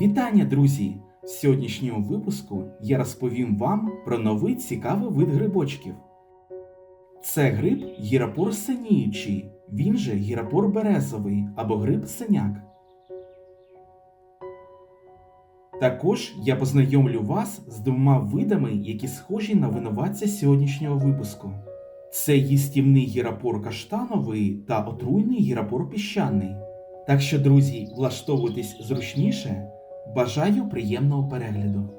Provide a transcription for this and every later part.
Вітання, друзі! В сьогоднішньому випуску я розповім вам про новий цікавий вид грибочків. Це гриб гірапор синіючий, він же гірапор березовий або гриб синяк. Також я познайомлю вас з двома видами, які схожі на винуватця сьогоднішнього випуску. Це їстівний гірапор каштановий та отруйний гірапор піщаний. Так що, друзі, влаштовуйтесь зручніше. Бажаю приємного перегляду.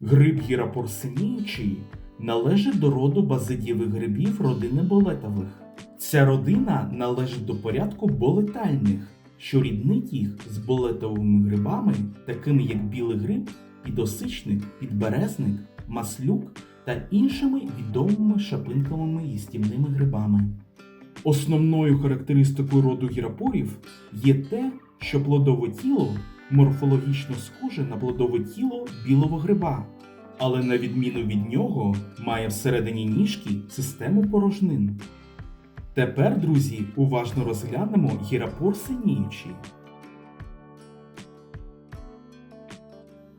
Гриб гірапор синіючий належить до роду базидієвих грибів родини болетових. Ця родина належить до порядку болетальних, що ріднить їх з болетовими грибами, такими як білий гриб, підосичник, підберезник, маслюк та іншими відомими шапинковими їстівними грибами. Основною характеристикою роду гірапорів є те, що плодове тіло морфологічно схоже на плодове тіло білого гриба, але на відміну від нього має всередині ніжки систему порожнин. Тепер, друзі, уважно розглянемо гірапор синіючий.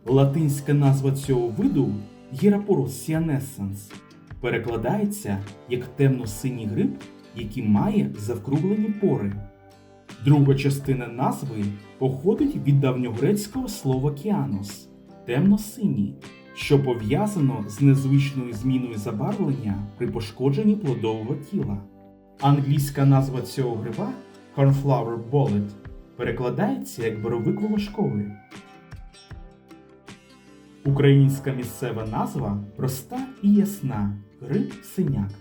Латинська назва цього виду Гірапорус сіанесенс перекладається як темно-синій гриб, який має завкруглені пори. Друга частина назви походить від давньогрецького слова кіанос темно-синій, що пов'язано з незвичною зміною забарвлення при пошкодженні плодового тіла. Англійська назва цього гриба Cornflower Bullet перекладається як боровик волошковий. Українська місцева назва проста і ясна гриб синяк.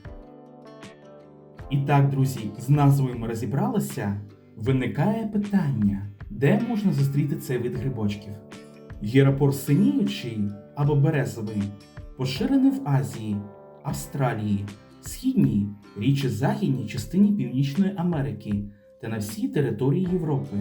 І так, друзі, з назвою ми розібралися. Виникає питання, де можна зустріти цей вид грибочків? Гірапор синіючий або березовий поширений в Азії, Австралії, Східній, річі Західній частині Північної Америки та на всій території Європи.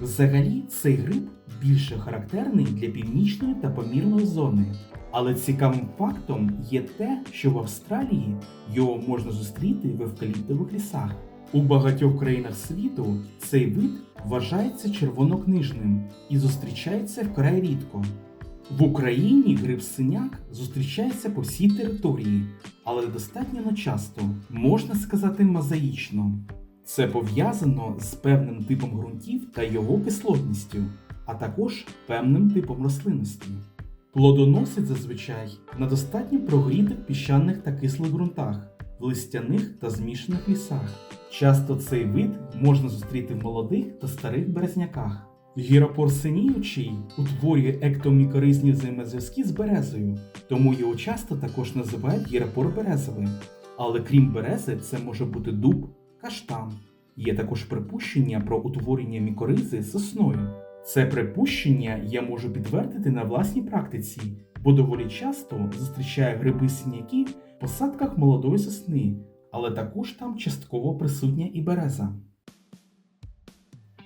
Взагалі, цей гриб більше характерний для північної та помірної зони. Але цікавим фактом є те, що в Австралії його можна зустріти в евкаліптових лісах. У багатьох країнах світу цей вид вважається червонокнижним і зустрічається вкрай рідко. В Україні гриб синяк зустрічається по всій території, але достатньо нечасто, можна сказати, мозаїчно. Це пов'язано з певним типом ґрунтів та його кислотністю, а також певним типом рослинності. Плодоносить зазвичай на достатньо прогрітих піщаних та кислих ґрунтах, в листяних та змішаних лісах. Часто цей вид можна зустріти в молодих та старих березняках. Гіропор синіючий утворює ектомікоризні взаємозв'язки з березою, тому його часто також називають гіропор березовий. Але крім берези, це може бути дуб, каштан. Є також припущення про утворення мікоризи сосною. Це припущення я можу підтвердити на власній практиці, бо доволі часто зустрічаю гриби синяки в посадках молодої сосни, але також там частково присутня і береза.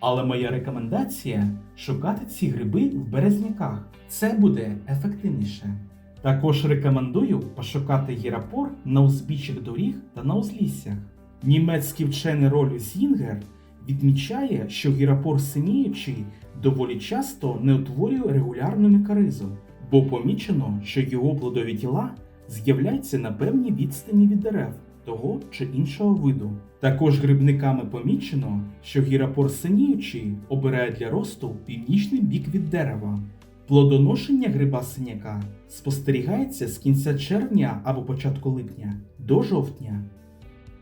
Але моя рекомендація шукати ці гриби в березняках. Це буде ефективніше. Також рекомендую пошукати гірапор на узбіччях доріг та на узліссях. Німецький вчений Роль Зінгер відмічає, що гірапор синіючий доволі часто не утворює регулярну мікоризу, бо помічено, що його плодові тіла з'являються на певній відстані від дерев того чи іншого виду. Також грибниками помічено, що гірапор синіючий обирає для росту північний бік від дерева. Плодоношення гриба синяка спостерігається з кінця червня або початку липня до жовтня.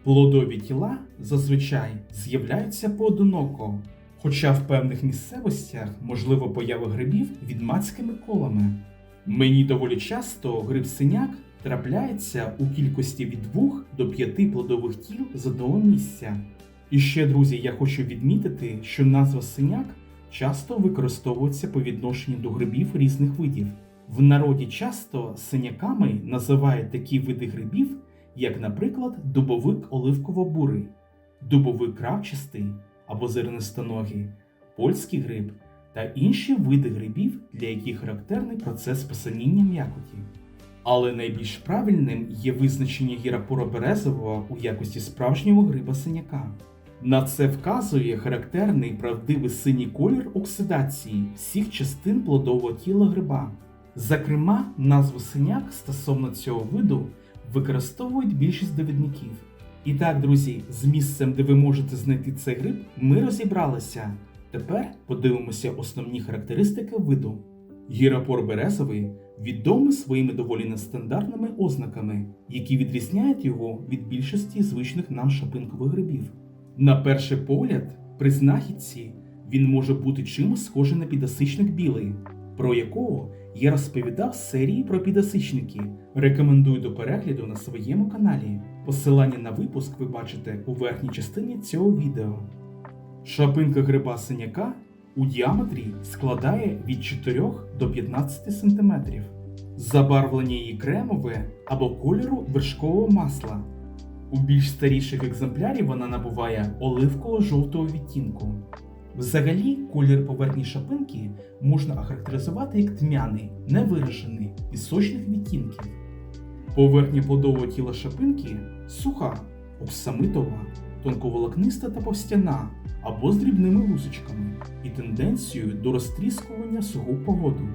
Плодові тіла зазвичай з'являються поодиноко, хоча в певних місцевостях можливо поява грибів відмацькими колами. Мені доволі часто гриб синяк трапляється у кількості від 2 до 5 плодових тіл з одного місця. І ще, друзі, я хочу відмітити, що назва синяк часто використовується по відношенню до грибів різних видів. В народі часто синяками називають такі види грибів, як, наприклад, дубовик оливково-бурий, дубовик кравчастий або зернистоногий, польський гриб та інші види грибів, для яких характерний процес посиніння м'якоті. Але найбільш правильним є визначення гіропора березового у якості справжнього гриба синяка. На це вказує характерний правдивий синій колір оксидації всіх частин плодового тіла гриба. Зокрема, назву синяк стосовно цього виду використовують більшість довідників. І так, друзі, з місцем, де ви можете знайти цей гриб, ми розібралися. Тепер подивимося основні характеристики виду. Гіропор березовий відомий своїми доволі нестандартними ознаками, які відрізняють його від більшості звичних нам шапинкових грибів. На перший погляд, при знахідці він може бути чимось схожий на підосичник білий, про якого я розповідав серії про підосичники. Рекомендую до перегляду на своєму каналі. Посилання на випуск ви бачите у верхній частині цього відео. Шапинка гриба синяка у діаметрі складає від 4 до 15 см. Забарвлення її кремове або кольору вершкового масла. У більш старіших екземплярів вона набуває оливково-жовтого відтінку. Взагалі, колір поверхні шапинки можна охарактеризувати як тьмяний, невиражений, пісочних відтінків. Поверхня плодового тіла шапинки суха, оксамитова, тонковолокниста та повстяна або з дрібними лусочками і тенденцією до розтріскування суху погоду.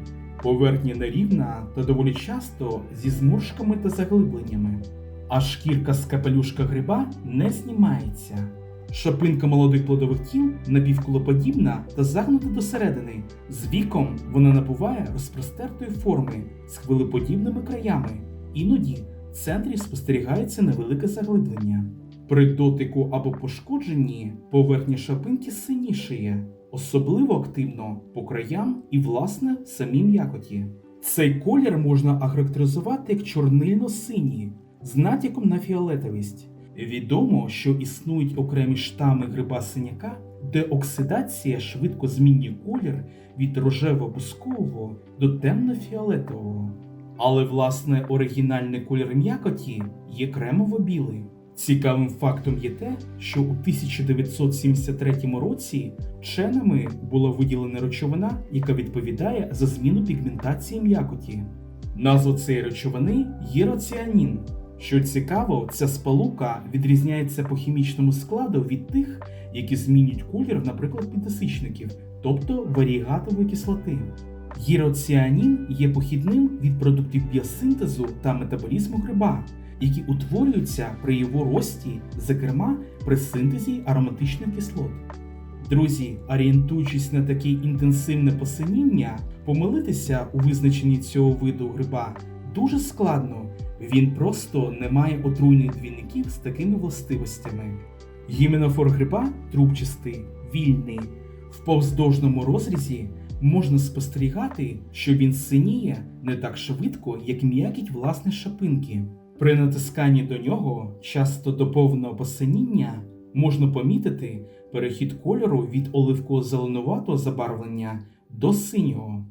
Поверхня нерівна та доволі часто зі зморшками та заглибленнями, а шкірка з капелюшка гриба не знімається. Шапинка молодих плодових тіл напівкулоподібна та загнута досередини. З віком вона набуває розпростертої форми з хвилеподібними краями. Іноді в центрі спостерігається невелике заглиблення. При дотику або пошкодженні поверхня шапинки синішає, особливо активно по краям і, власне, самій м'якоті. Цей колір можна охарактеризувати як чорнильно-синій з натяком на фіолетовість. Відомо, що існують окремі штами гриба синяка, де оксидація швидко змінює колір від рожево-бускового до темно-фіолетового. Але власне оригінальний колір м'якоті є кремово-білий. Цікавим фактом є те, що у 1973 році вченими була виділена речовина, яка відповідає за зміну пігментації м'якоті. Назва цієї речовини єроціанін. Що цікаво, ця сполука відрізняється по хімічному складу від тих, які змінюють колір, наприклад, підосичників, тобто варігатової кислоти. Гіроціанін є похідним від продуктів біосинтезу та метаболізму гриба, які утворюються при його рості, зокрема при синтезі ароматичних кислот. Друзі, орієнтуючись на таке інтенсивне посиніння, помилитися у визначенні цього виду гриба дуже складно. Він просто не має отруйних двійників з такими властивостями. Гіменофор гриба трубчастий, вільний. В повздовжному розрізі можна спостерігати, що він синіє не так швидко, як м'якіть власне шапинки. При натисканні до нього, часто до повного посиніння, можна помітити перехід кольору від оливково-зеленуватого забарвлення до синього.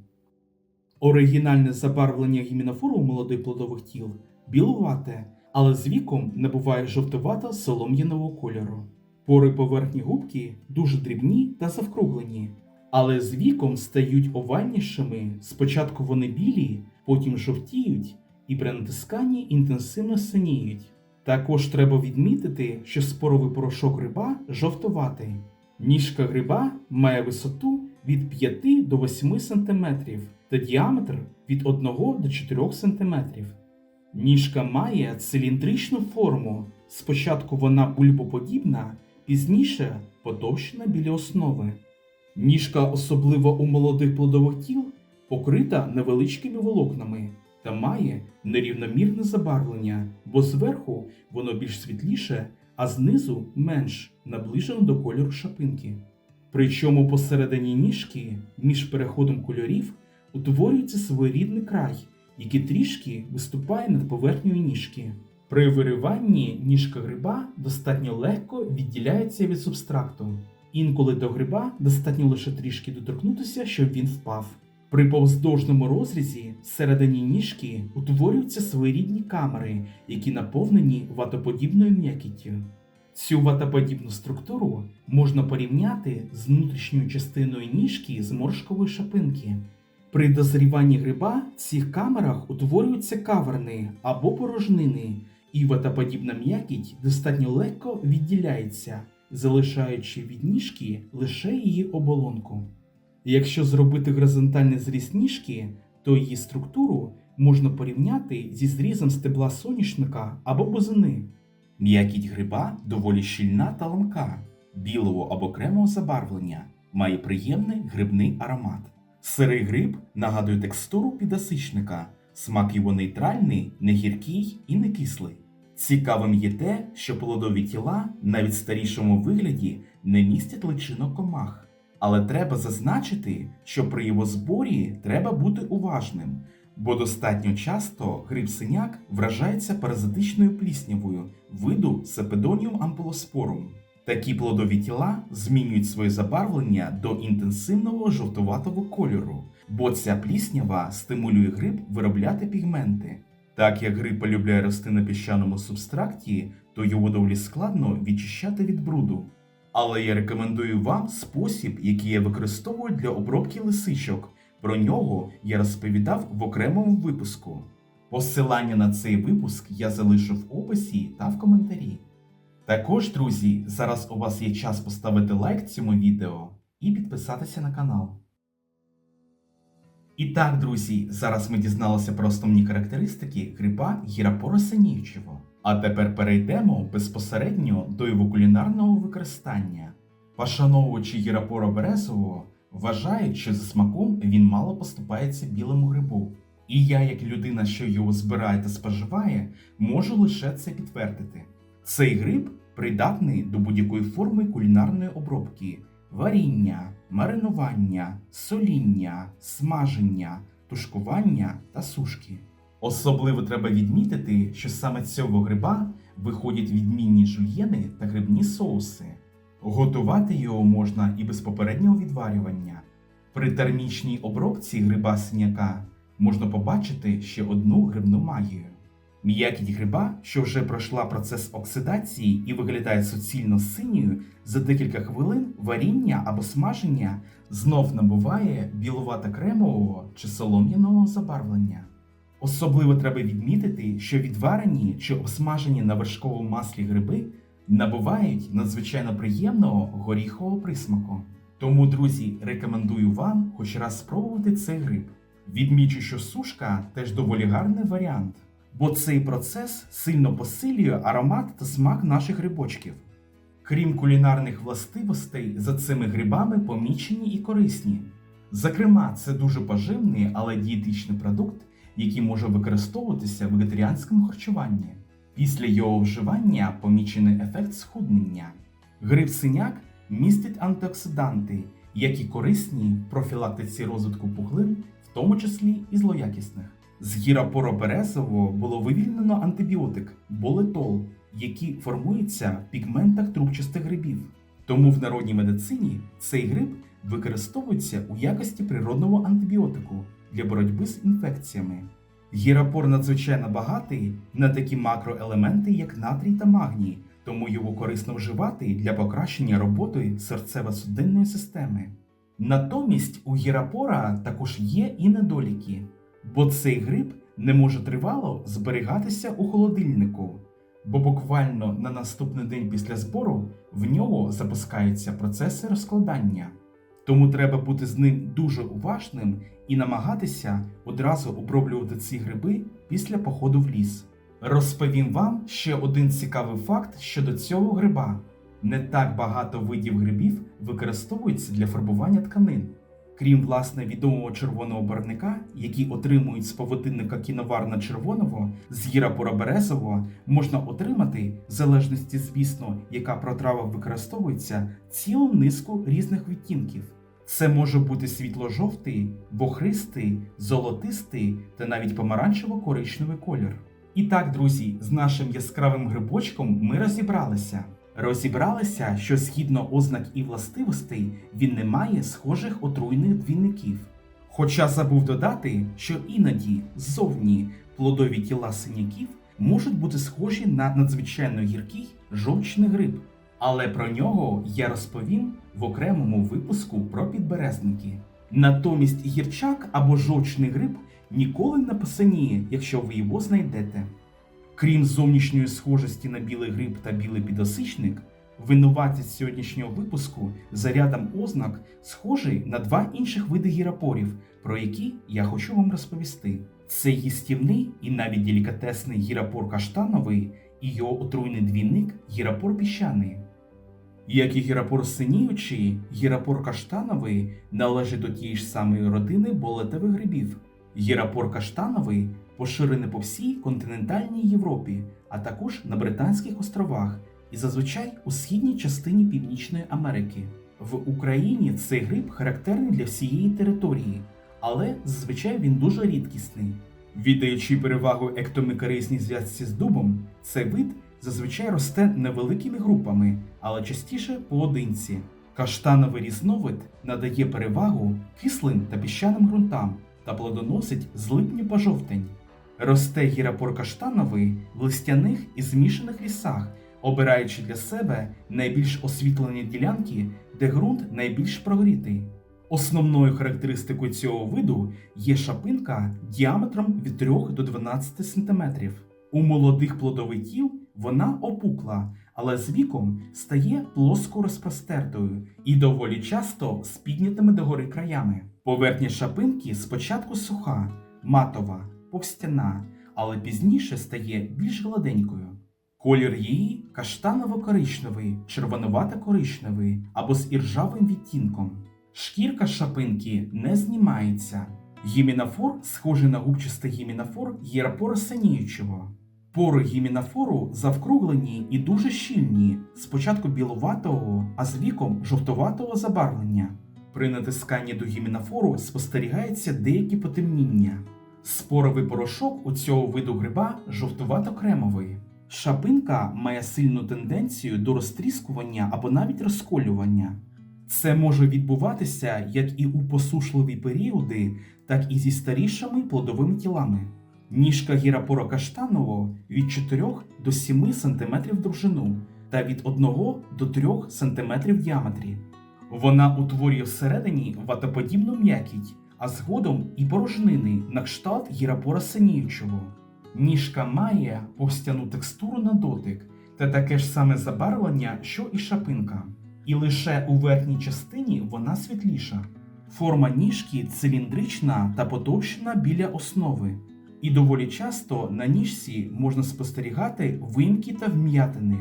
Оригінальне забарвлення гімінофору у молодих плодових тіл білувате, але з віком набуває жовтувато солом'яного кольору. Пори поверхні губки дуже дрібні та завкруглені, але з віком стають овальнішими. Спочатку вони білі, потім жовтіють і при натисканні інтенсивно синіють. Також треба відмітити, що споровий порошок гриба жовтуватий. Ніжка гриба має висоту від 5 до 8 см та діаметр від 1 до 4 см. Ніжка має циліндричну форму. Спочатку вона бульбоподібна, пізніше потовщена біля основи. Ніжка, особливо у молодих плодових тіл, покрита невеличкими волокнами та має нерівномірне забарвлення, бо зверху воно більш світліше, а знизу менш наближено до кольору шапинки. Причому посередині ніжки, між переходом кольорів, утворюється своєрідний край, який трішки виступає над поверхнею ніжки. При вириванні ніжка гриба достатньо легко відділяється від субстракту. Інколи до гриба достатньо лише трішки доторкнутися, щоб він впав. При повздовжному розрізі всередині ніжки утворюються своєрідні камери, які наповнені ватоподібною м'якіттю. Цю ватоподібну структуру можна порівняти з внутрішньою частиною ніжки зморшкової шапинки. При дозріванні гриба в цих камерах утворюються каверни або порожнини, і ватоподібна м'якіть достатньо легко відділяється, залишаючи від ніжки лише її оболонку. Якщо зробити горизонтальний зріз ніжки, то її структуру можна порівняти зі зрізом стебла соняшника або бузини. М'якіть гриба доволі щільна та ламка, білого або кремового забарвлення, має приємний грибний аромат. Сирий гриб нагадує текстуру підосичника, смак його нейтральний, не гіркий і не кислий. Цікавим є те, що плодові тіла навіть в старішому вигляді не містять личинок комах. Але треба зазначити, що при його зборі треба бути уважним, бо достатньо часто гриб синяк вражається паразитичною пліснявою виду Сепедоніум ампулоспорум. Такі плодові тіла змінюють своє забарвлення до інтенсивного жовтуватого кольору, бо ця пліснява стимулює гриб виробляти пігменти. Так як гриб полюбляє рости на піщаному субстракті, то його доволі складно відчищати від бруду. Але я рекомендую вам спосіб, який я використовую для обробки лисичок. Про нього я розповідав в окремому випуску. Посилання на цей випуск я залишу в описі та в коментарі. Також, друзі, зараз у вас є час поставити лайк цьому відео і підписатися на канал. І так, друзі, зараз ми дізналися про основні характеристики гриба гірапора синівчого. А тепер перейдемо безпосередньо до його кулінарного використання. Пошановувачі гірапора березового вважають, що за смаком він мало поступається білому грибу. І я, як людина, що його збирає та споживає, можу лише це підтвердити. Цей гриб придатний до будь-якої форми кулінарної обробки: варіння, маринування, соління, смаження, тушкування та сушки. Особливо треба відмітити, що саме цього гриба виходять відмінні жульєни та грибні соуси. Готувати його можна і без попереднього відварювання. При термічній обробці гриба синяка можна побачити ще одну грибну магію. М'якіть гриба, що вже пройшла процес оксидації і виглядає суцільно синьою, за декілька хвилин варіння або смаження знов набуває білувато-кремового чи солом'яного забарвлення. Особливо треба відмітити, що відварені чи обсмажені на вершковому маслі гриби набувають надзвичайно приємного горіхового присмаку. Тому, друзі, рекомендую вам хоч раз спробувати цей гриб. Відмічу, що сушка теж доволі гарний варіант, бо цей процес сильно посилює аромат та смак наших грибочків. Крім кулінарних властивостей, за цими грибами помічені і корисні. Зокрема, це дуже поживний, але дієтичний продукт, який може використовуватися в вегетаріанському харчуванні. Після його вживання помічений ефект схуднення. Гриб синяк містить антиоксиданти, які корисні в профілактиці розвитку пухлин, в тому числі і злоякісних. З гіропороберезового було вивільнено антибіотик болетол, який формується в пігментах трубчастих грибів. Тому в народній медицині цей гриб використовується у якості природного антибіотику для боротьби з інфекціями. Гірапор надзвичайно багатий на такі макроелементи, як натрій та магній, тому його корисно вживати для покращення роботи серцево-судинної системи. Натомість у гірапора також є і недоліки, бо цей гриб не може тривало зберігатися у холодильнику, бо буквально на наступний день після збору в нього запускаються процеси розкладання. Тому треба бути з ним дуже уважним і намагатися одразу оброблювати ці гриби після походу в ліс. Розповім вам ще один цікавий факт щодо цього гриба. Не так багато видів грибів використовується для фарбування тканин. Крім власне відомого червоного барвника, який отримують з поводинника кіноварна червоного з гірапора березового, можна отримати, в залежності, звісно, яка протрава використовується, цілу низку різних відтінків. Це може бути світло-жовтий, бохристий, золотистий та навіть помаранчево-коричневий колір. І так, друзі, з нашим яскравим грибочком ми розібралися. Розібралися, що згідно ознак і властивостей він не має схожих отруйних двійників. Хоча забув додати, що іноді ззовні плодові тіла синяків можуть бути схожі на надзвичайно гіркий жовчний гриб, але про нього я розповім в окремому випуску про підберезники. Натомість гірчак або жовчний гриб ніколи не посиніє, якщо ви його знайдете. Крім зовнішньої схожості на білий гриб та білий підосичник, винуватець сьогоднішнього випуску за рядом ознак схожий на два інших види гірапорів, про які я хочу вам розповісти. Це їстівний і навіть делікатесний гірапор каштановий і його отруйний двійник гірапор піщаний. Як і гірапор синіючий, гірапор каштановий належить до тієї ж самої родини болетових грибів. Гірапор каштановий поширений по всій континентальній Європі, а також на Британських островах і зазвичай у східній частині Північної Америки. В Україні цей гриб характерний для всієї території, але зазвичай він дуже рідкісний. Віддаючи перевагу ектомикоризній зв'язці з дубом, цей вид зазвичай росте невеликими групами, але частіше поодинці. Каштановий різновид надає перевагу кислим та піщаним ґрунтам та плодоносить з липня по жовтень. Росте гірапор каштановий в листяних і змішаних лісах, обираючи для себе найбільш освітлені ділянки, де ґрунт найбільш прогрітий. Основною характеристикою цього виду є шапинка діаметром від 3 до 12 см. У молодих плодових тіл вона опукла, але з віком стає плоско розпростертою і доволі часто з піднятими догори краями. Поверхня шапинки спочатку суха, матова, повстяна, але пізніше стає більш гладенькою. Колір її каштаново-коричневий, червонувато-коричневий або з іржавим відтінком. Шкірка шапинки не знімається. Гімінофор, схожий на губчастий гімінофор, є рапора синіючого. Пори гімінофору завкруглені і дуже щільні, спочатку білуватого, а з віком жовтуватого забарвлення. При натисканні до гімінофору спостерігається деякі потемніння. Споровий порошок у цього виду гриба жовтувато-кремовий. Шапинка має сильну тенденцію до розтріскування або навіть розколювання. Це може відбуватися як і у посушливі періоди, так і зі старішими плодовими тілами. Ніжка гірапора каштанового від 4 до 7 см довжину та від 1 до 3 см в діаметрі. Вона утворює всередині ватоподібну м'якіть, а згодом і порожнини на кшталт гірапора синіючого. Ніжка має повстяну текстуру на дотик та таке ж саме забарвлення, що і шапинка. І лише у верхній частині вона світліша. Форма ніжки циліндрична та потовщена біля основи. І доволі часто на ніжці можна спостерігати вимки та вм'ятини.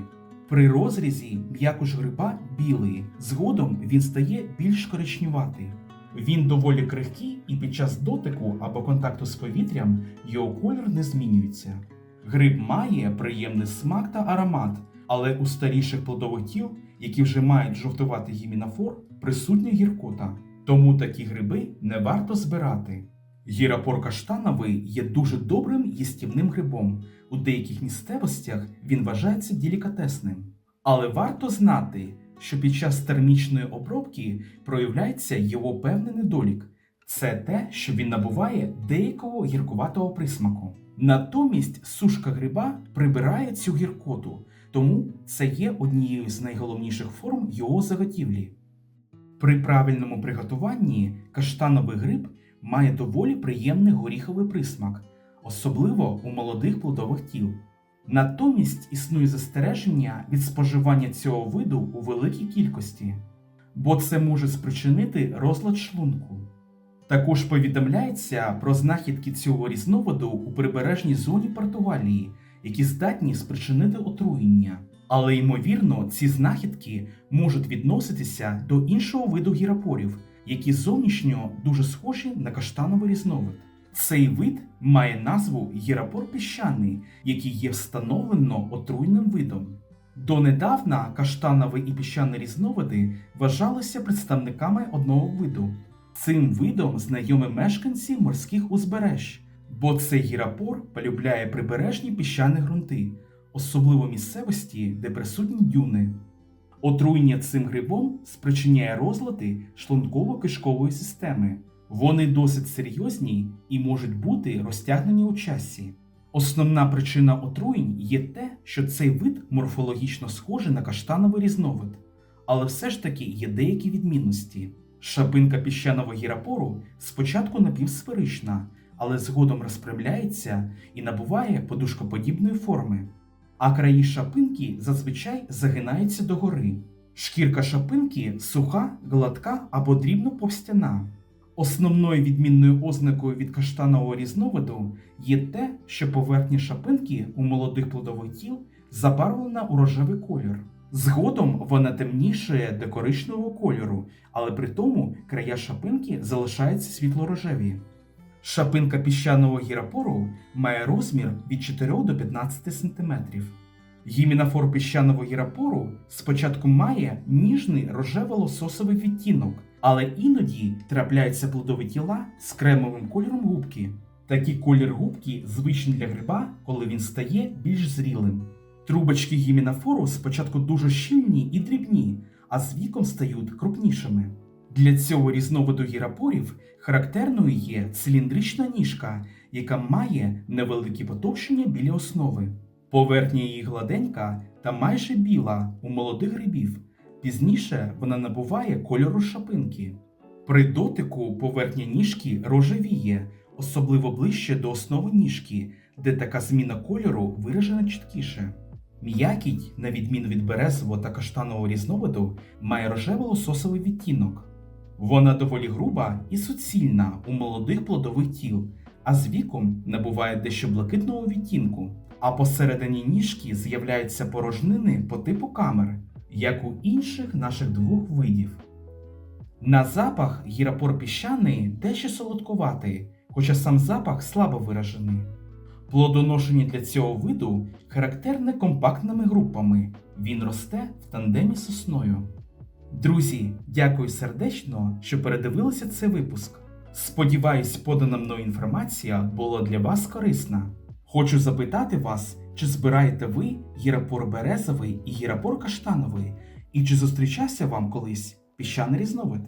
При розрізі м'якуш гриба білий, згодом він стає більш коричневатий. Він доволі крихкий і під час дотику або контакту з повітрям його колір не змінюється. Гриб має приємний смак та аромат, але у старіших плодових тіл, які вже мають жовтуватий гімінофор, присутня гіркота. Тому такі гриби не варто збирати. Гірапор каштановий є дуже добрим їстівним грибом. У деяких місцевостях він вважається делікатесним. Але варто знати, що під час термічної обробки проявляється його певний недолік. Це те, що він набуває деякого гіркуватого присмаку. Натомість сушка гриба прибирає цю гіркоту, тому це є однією з найголовніших форм його заготівлі. При правильному приготуванні каштановий гриб має доволі приємний горіховий присмак, особливо у молодих плодових тіл. Натомість існує застереження від споживання цього виду у великій кількості, бо це може спричинити розлад шлунку. Також повідомляється про знахідки цього різновиду у прибережній зоні Португалії, які здатні спричинити отруєння. Але ймовірно, ці знахідки можуть відноситися до іншого виду гірапорів, які зовнішньо дуже схожі на каштановий різновид. Цей вид має назву гірапор піщаний, який є встановлено отруйним видом. Донедавна каштановий і піщаний різновиди вважалися представниками одного виду. Цим видом знайомі мешканці морських узбереж, бо цей гірапор полюбляє прибережні піщані ґрунти, особливо місцевості, де присутні дюни. Отруєння цим грибом спричиняє розлади шлунково-кишкової системи. Вони досить серйозні і можуть бути розтягнені у часі. Основна причина отруєнь є те, що цей вид морфологічно схожий на каштановий різновид, але все ж таки є деякі відмінності. Шапинка піщаного гірапору спочатку напівсферична, але згодом розпрямляється і набуває подушкоподібної форми. А краї шапинки зазвичай загинаються догори. Шкірка шапинки суха, гладка або дрібно повстяна. Основною відмінною ознакою від каштанового різновиду є те, що поверхня шапинки у молодих плодових тіл забарвлена у рожевий колір. Згодом вона темнішає до коричневого кольору, але при тому края шапинки залишаються світло-рожеві. Шапинка піщаного гірапору має розмір від 4 до 15 см. Гімінофор піщаного гірапору спочатку має ніжний рожево-лососовий відтінок, але іноді трапляються плодові тіла з кремовим кольором губки. Такий колір губки звичний для гриба, коли він стає більш зрілим. Трубочки гімінофору спочатку дуже щільні і дрібні, а з віком стають крупнішими. Для цього різновиду гірапорів характерною є циліндрична ніжка, яка має невеликі потовщення біля основи. Поверхня її гладенька та майже біла у молодих грибів. Пізніше вона набуває кольору шапинки. При дотику поверхня ніжки рожевіє, особливо ближче до основи ніжки, де така зміна кольору виражена чіткіше. М'якіть, на відміну від березового та каштанового різновиду, має рожево-лососовий відтінок. Вона доволі груба і суцільна у молодих плодових тіл, а з віком набуває дещо блакитного відтінку. А посередині ніжки з'являються порожнини по типу камер, як у інших наших двох видів. На запах гірапор піщаний дещо солодкуватий, хоча сам запах слабо виражений. Плодоношення для цього виду характерне компактними групами. Він росте в тандемі з сосною. Друзі, дякую сердечно, що передивилися цей випуск. Сподіваюсь, подана мною інформація була для вас корисна. Хочу запитати вас, чи збираєте ви гірапор березовий і гірапор каштановий, і чи зустрічався вам колись піщаний різновид?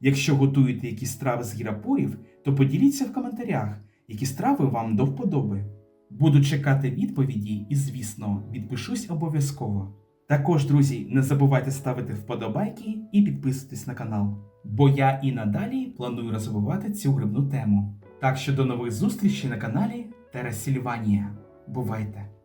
Якщо готуєте якісь страви з гірапорів, то поділіться в коментарях, які страви вам до вподоби. Буду чекати відповіді і, звісно, відпишусь обов'язково. Також, друзі, не забувайте ставити вподобайки і підписуйтесь на канал, бо я і надалі планую розвивати цю грибну тему. Так що до нових зустрічей на каналі Терасільванія. Бувайте!